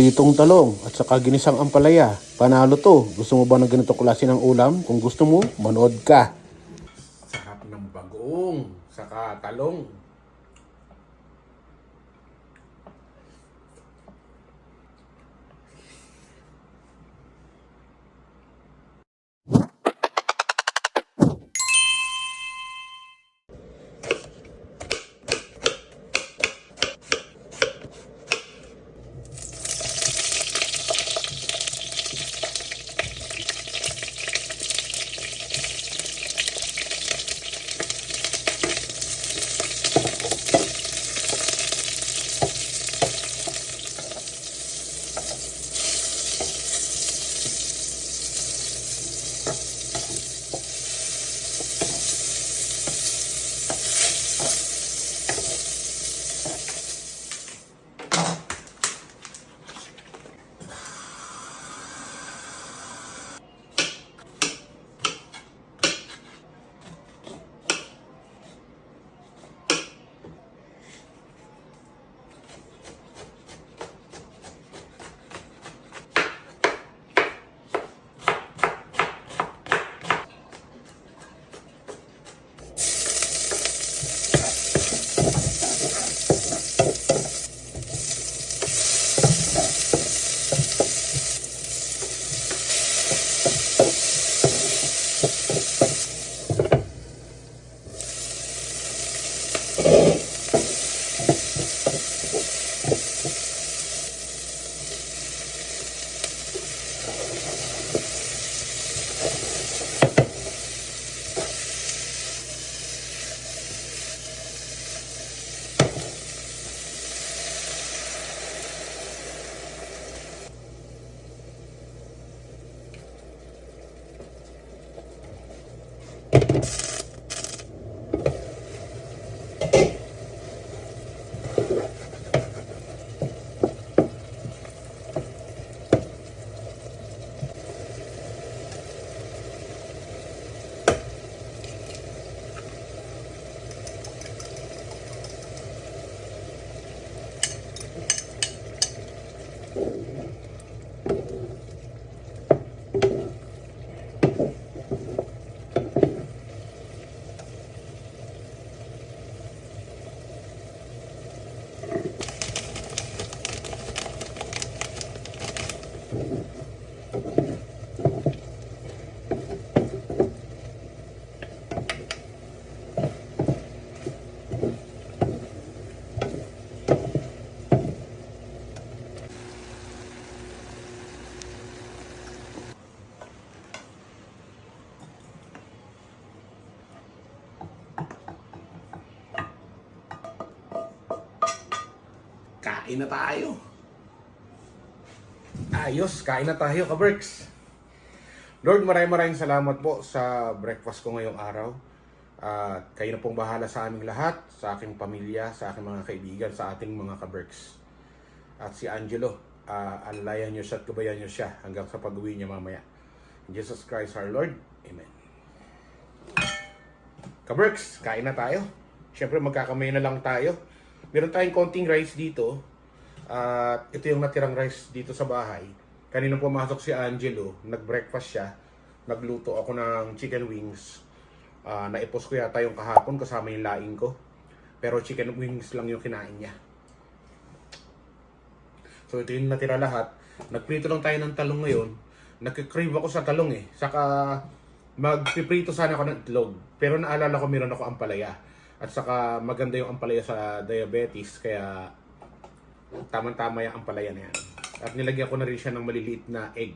Pritong talong at saka ginisang ampalaya. Panalo to. Gusto mo ba ng ganito klase ng ulam? Kung gusto mo, manood ka. Sarap ng bagoong saka talong. Kain na tayo. Ayos, kain na tayo, kaberks. Lord, maraming maraming salamat po sa breakfast ko ngayong araw. At kayo na pong bahala sa aming lahat, sa aking pamilya, sa aking mga kaibigan, sa ating mga kaberks. At si Angelo, uh, alalayan niyo siya at gabayan niyo siya hanggang sa pag-uwi niya mamaya. In Jesus Christ our Lord. Amen. Kaberks, kain na tayo. Siyempre magkakamay na lang tayo. Meron tayong konting rice dito. At ito yung natirang rice dito sa bahay. Kanina pumasok si Angelo, nag-breakfast siya. Nagluto ako ng chicken wings. Ah, naipos ko yata yung kahapon kasama yung laing ko. Pero chicken wings lang yung kinain niya. So ito yung natira lahat. Nagprito lang tayo ng talong ngayon. Nagkikrave ako sa talong eh. Saka magpiprito sana ako ng itlog. Pero naalala ko meron ako ampalaya. At saka maganda yung ampalaya sa diabetes. Kaya tamang-tama yung ampalaya na yan. At nilagyan ko na rin siya ng maliliit na egg.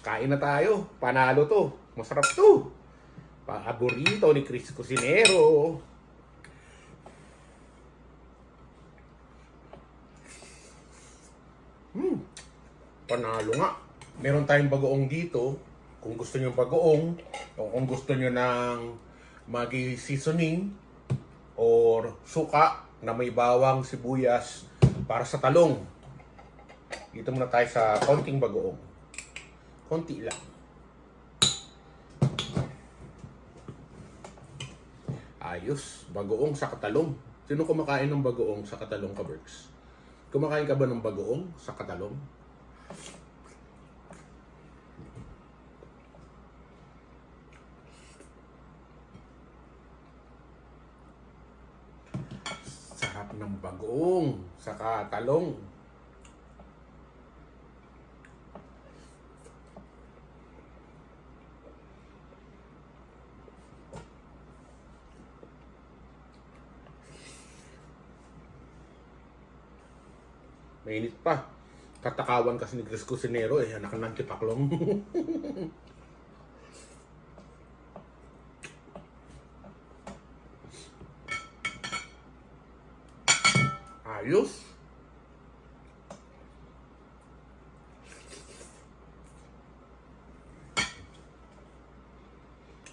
Kain na tayo. Panalo to. Masarap to. Paborito ni Chris Cusinero. Hmm. Panalo nga. Meron tayong bagoong dito. Kung gusto niyo bagoong, o kung gusto niyo ng magi seasoning or suka na may bawang, sibuyas para sa talong. Dito muna tayo sa konting bagoong. Konti lang. Ayos, bagoong sa katalong. Sino kumakain ng bagoong sa katalong ka, Berks? Kumakain ka ba ng bagoong sa katalong? Sarap ng bagoong sa katalong. Mainit pa. Katakawan kasi ni Chris Cusinero eh, anak ng tipaklong. Ayos.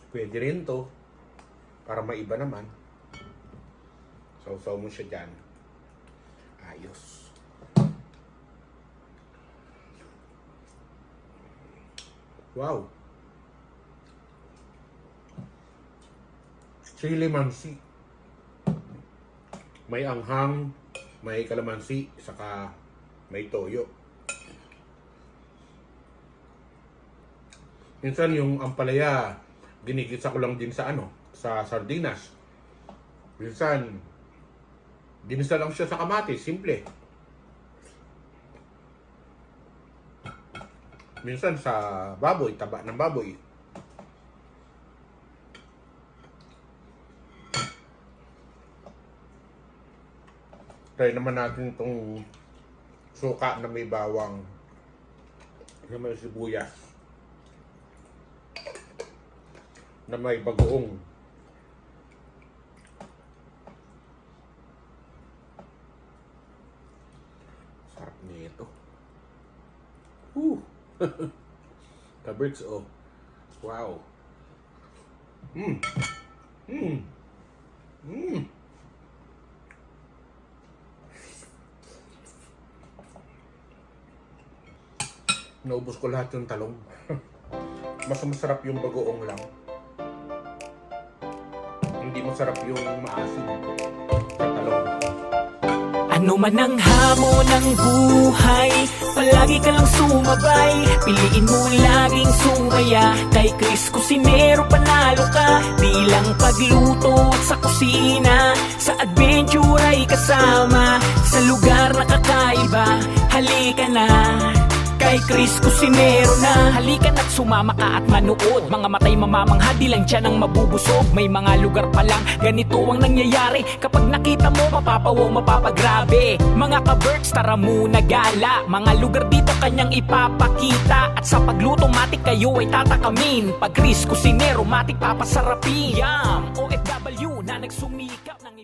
Pwede rin to. Para maiba naman. Sausaw mo siya dyan. Ayos. Wow. Chili mansi. May anghang, may kalamansi, saka may toyo. Minsan yung ampalaya, ginigisa ko lang din sa ano, sa sardinas. Minsan, dinisa lang siya sa kamatis, simple. Minsan sa baboy, taba ng baboy. Try naman natin itong suka na may bawang na may sibuyas na may bagoong sarap nito Whew. Kabricks, oh. Wow. Mmm. Mmm. Naubos ko lahat yung talong. Mas masarap yung bagoong lang. Hindi masarap yung maasim sa talong. Ano man ang hamon ng buhay Palagi ka lang sumabay Piliin mo laging sumaya Kay Chris Cusinero panalo ka Di lang pagluto at sa kusina Sa adventure ay kasama Sa lugar na kakaiba Halika na Kay Chris Cusinero na. Halika na't sumama ka at manood. Mga matay mamamangha di lang dyan ang mabubusog. May mga lugar pa lang ganito ang nangyayari. Kapag nakita mo mapapawaw mapapagrabe. Mga ka-birds tara muna gala. Mga lugar dito kanyang ipapakita. At sa pagluto matik kayo ay tatakamin. Pag Chris Cusinero matik papasarapin. Yum! OFW na nagsumikap ng